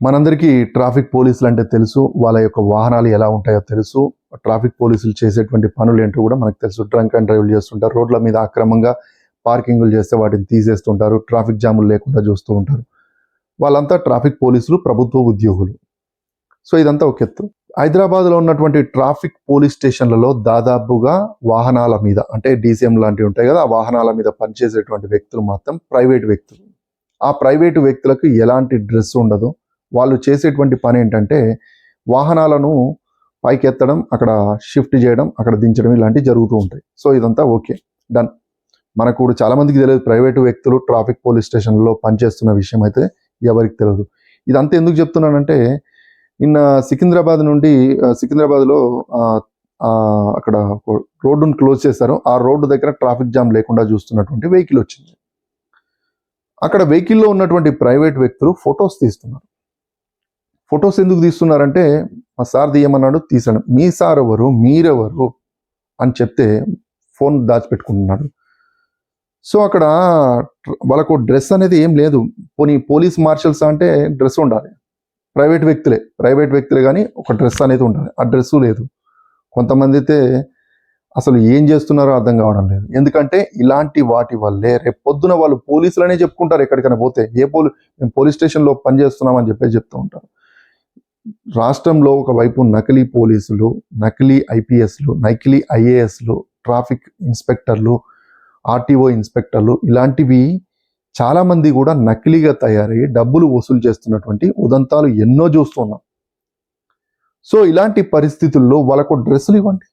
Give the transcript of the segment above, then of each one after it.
మనందరికీ ట్రాఫిక్ పోలీసులు అంటే తెలుసు వాళ్ళ యొక్క వాహనాలు ఎలా ఉంటాయో తెలుసు. ట్రాఫిక్ పోలీసులు చేసేటువంటి పనులు ఏంటో కూడా మనకు తెలుసు. డ్రంక్ అండ్ డ్రైవ్లు చేస్తుంటారు. రోడ్ల మీద అక్రమంగా పార్కింగ్లు చేస్తే వాటిని తీసేస్తుంటారు. ట్రాఫిక్ జాములు లేకుండా చూస్తూ ఉంటారు. వాళ్ళంతా ట్రాఫిక్ పోలీసులు ప్రభుత్వ ఉద్యోగులు. సో ఇదంతా ఒక ఎత్తు. హైదరాబాద్లో ఉన్నటువంటి ట్రాఫిక్ పోలీస్ స్టేషన్లలో దాదాపుగా వాహనాల మీద అంటే డీసీఎం లాంటివి ఉంటాయి కదా ఆ వాహనాల మీద పనిచేసేటువంటి వ్యక్తులు మాత్రం ప్రైవేట్ వ్యక్తులు. ఆ ప్రైవేటు వ్యక్తులకు ఎలాంటి డ్రెస్ ఉండదు. వాళ్ళు చేసేటువంటి పని ఏంటంటే వాహనాలను పైకి ఎత్తడం అక్కడ షిఫ్ట్ చేయడం అక్కడ దించడం ఇలాంటివి జరుగుతూ ఉంటాయి. సో ఇదంతా ఓకే. డన్. మనకు కూడా చాలామందికి తెలియదు. ప్రైవేటు వ్యక్తులు ట్రాఫిక్ పోలీస్ స్టేషన్లో పనిచేస్తున్న విషయం అయితే ఎవరికి తెలియదు. ఇదంతా ఎందుకు చెప్తున్నానంటే నిన్న సికింద్రాబాద్ నుండి సికింద్రాబాద్లో అక్కడ రోడ్డును క్లోజ్ చేశారు. ఆ రోడ్డు దగ్గర ట్రాఫిక్ జామ్ లేకుండా చూస్తున్నటువంటి వెహికల్ వచ్చింది. అక్కడ వెహికల్లో ఉన్నటువంటి ప్రైవేట్ వ్యక్తులు ఫొటోస్ తీస్తున్నారు. ఫొటోస్ ఎందుకు తీస్తున్నారంటే మా సార్ తీయమన్నాడు తీసాడు మీ సార్ ఎవరు మీరెవరు అని చెప్తే ఫోన్ దాచిపెట్టుకుంటున్నాడు. సో అక్కడ వాళ్ళకు డ్రెస్ అనేది ఏం లేదు. పోనీ పోలీస్ మార్షల్స్ అంటే డ్రెస్ ఉండాలి. ప్రైవేట్ వ్యక్తులే. ప్రైవేట్ వ్యక్తులే కానీ ఒక డ్రెస్ అనేది ఉండాలి. ఆ డ్రెస్సు లేదు. కొంతమంది అయితే అసలు ఏం చేస్తున్నారో అర్థం కావడం లేదు. ఎందుకంటే ఇలాంటి వాటి వల్లే రేపు పొద్దున వాళ్ళు పోలీసులనే చెప్పుకుంటారు ఎక్కడికైనా పోతే. ఏ పోలీ మేము పోలీస్ స్టేషన్లో పనిచేస్తున్నామని చెప్పేసి చెప్తూ ఉంటారు. రాష్ట్రంలో ఒకవైపు నకిలీ పోలీసులు నకిలీ ఐపీఎస్లు నకిలీ ఐఏఎస్లు ట్రాఫిక్ ఇన్స్పెక్టర్లు ఆర్టీఓ ఇన్స్పెక్టర్లు ఇలాంటివి చాలా మంది కూడా నకిలీగా తయారయ్యి డబ్బులు వసూలు చేస్తున్నటువంటి ఉదంతాలు ఎన్నో చూస్తున్నాం సో ఇలాంటి పరిస్థితుల్లో వాళ్ళకు డ్రెస్సులు ఇవ్వండి.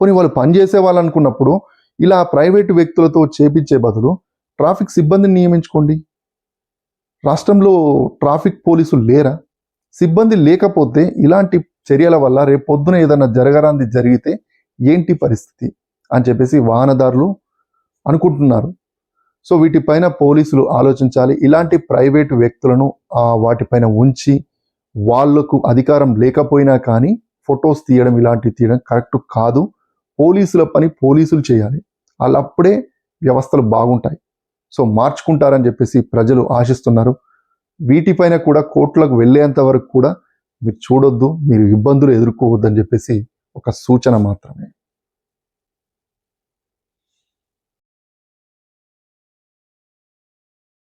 పోనీ వాళ్ళు పనిచేసే వాళ్ళు అనుకున్నప్పుడు ఇలా ప్రైవేటు వ్యక్తులతో చేపించే బదులు ట్రాఫిక్ సిబ్బందిని నియమించుకోండి. రాష్ట్రంలో ట్రాఫిక్ పోలీసులు లేరా? సిబ్బంది లేకపోతే ఇలాంటి చర్యల వల్ల రేపు పొద్దున ఏదైనా జరగరాంది జరిగితే ఏంటి పరిస్థితి అని చెప్పేసి వాహనదారులు అనుకుంటున్నారు. సో వీటిపైన పోలీసులు ఆలోచించాలి. ఇలాంటి ప్రైవేటు వ్యక్తులను వాటిపైన ఉంచి వాళ్ళకు అధికారం లేకపోయినా కానీ ఫొటోస్ తీయడం ఇలాంటివి తీయడం కరెక్ట్ కాదు. పోలీసుల పని పోలీసులు చేయాలి. వాళ్ళప్పుడే వ్యవస్థలు బాగుంటాయి. సో మార్చుకుంటారని చెప్పేసి ప్రజలు ఆశిస్తున్నారు. వీటిపైన కూడా కోర్టులకు వెళ్ళేంత వరకు కూడా మీరు చూడొద్దు మీరు ఇబ్బందులు ఎదుర్కోవద్దని చెప్పేసి ఒక సూచన మాత్రమే.